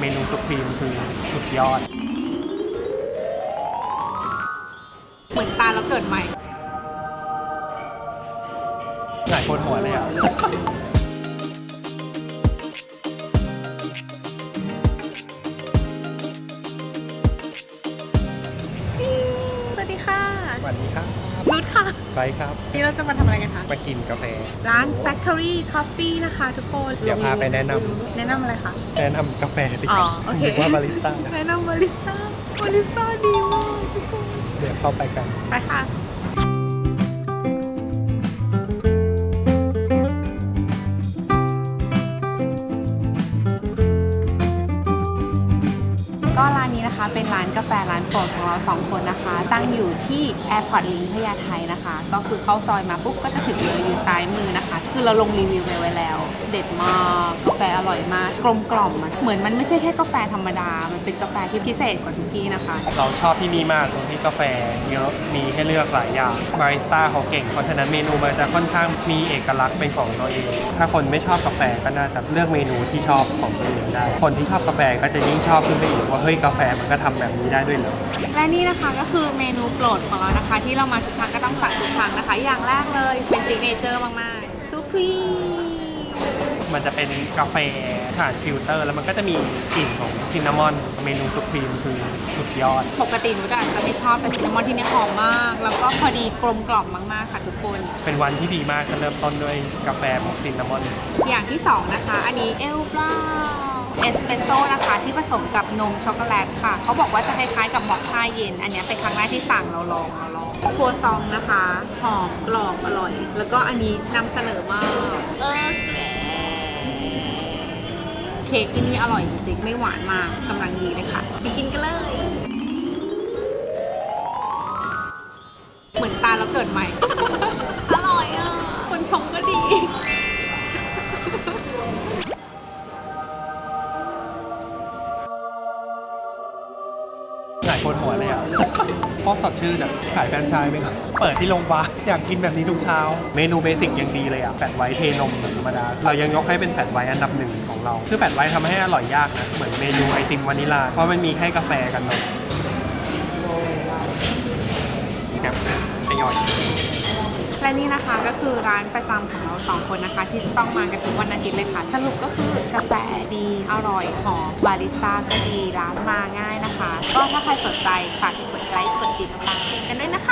เมนูสุพรีมคือสุดยอด เหมือนตายแล้วเกิดใหม่ หลายปวดหัวเลยอะ สวัสดีครับนุชค่ะไปครับนี่เราจะมาทำอะไรกันคะ มากินกาแฟ ร้าน Factory Coffee นะคะทุกคนเดี๋ยวพาไปแนะนำแนะนำอะไรคะ แนะนำกาแฟสิคอ๋รัอโอเคนึกว่าบาริสต้า แนะนำบาริสต้า บาริสต้าดีมากทุกคน เดี๋ยวเข้าไปกัน ไปค่ะ ก็ร้านนี้นะคะ เป็นร้านกาแฟร้านโปรดของเราสองคนนะคะ ตั้งอยู่ที่แอร์พอร์ตลิงพญาไทนะคะ ก็คือเข้าซอยมาปุ๊บก็จะถึงเลยอยู่ซ้ายมือนะคะ คือเราลงรีวิวไปไว้แล้ว เด็ดมากกาแฟอร่อยมากกลมกล่อมอะเหมือนมันไม่ใช่แค่กาแฟธรรมดา มันเป็นกาแฟที่พิเศษกว่าทุกที่นะคะ เราชอบที่นี่มากตรงที่กาแฟเยอะมีให้เลือกหลายอย่างบาริสต้าเขาเก่งเพราะฉะนั้นเมนูมันจะค่อนข้างมีเอกลักษณ์เป็นของตัวเอง ถ้าคนไม่ชอบกาแฟก็น่าจะเลือกเมนูที่ชอบของตัวเองได้ คนที่ชอบกาแฟก็จะยิ่งชอบขึ้นไปอีกว่าเฮ้ยกาแฟมันก็ทำแบบนี้ได้ด้วยเหรอและนี่นะคะก็คือเมนูโปรดของเรานะคะ ที่เรามาทุกครั้งก็ต้องสั่งทุกครั้งนะคะ อย่างแรกเลยเป็นซิกเนเจอร์มากๆซูพรี มันจะเป็นกาแฟผ่านฟิลเตอร์ แล้วมันก็จะมีกลิ่นของซินนามอน เมนูสุพรีมคือสุดยอด ปกติหนูอาจจะไม่ชอบแต่ชินนามอนที่นี่หอมมาก แล้วก็พอดีกลมกล่อมมากๆค่ะทุกคน เป็นวันที่ดีมากจะเริ่มต้นด้วยกาแฟบวกซินนามอน อย่างที่ 2 นะคะ อันนี้เอลบราเอสเปรสโซ่นะคะที่ผสมกับนมช็อกโกแลตค่ะ เขาบอกว่าจะคล้ายๆกับมอคค่าเย็น อันนี้เป็นครั้งแรกที่สั่งเราลองเราลองครัวซองนะคะ หอมกรอบอร่อย แล้วก็อันนี้นำเสนอมากเออแกรเค้กที่นี่อร่อยจริงๆ ไม่หวานมากกำลังดีเลยค่ะไปกินกันเลย เหมือนตายแล้วเกิดใหม่ หลายคนหัวเลยอะพวกสดชื่นอะขายแฟรนไชส์ไหมครับเปิดที่โรงพยาบาลอยากกินแบบนี้ทุกเช้า เมนูเบสิกยังดีเลยอะแฟตไวท์เทนมเหมือนธรรมดา เรายังยกให้เป็นแฟตไวท์อันดับหนึ่งของเรา คือแฟตไวท์ทำให้อร่อยยากนะ เหมือนเมนูไอติมวานิลา เพราะมันมีแค่กาแฟกันนมแบบจะย่อย และนี่นะคะก็คือร้านประจำของเราสองคนนะคะ ที่จะต้องมากันทุกวันอาทิตย์เลยค่ะ สรุปก็คือกาแฟดีอร่อยหอมบาริสต้าก็ดีร้านมาง่ายนะคะ ก็ถ้าใครสนใจฝากกดไลค์กดติดตามกันด้วยนะคะ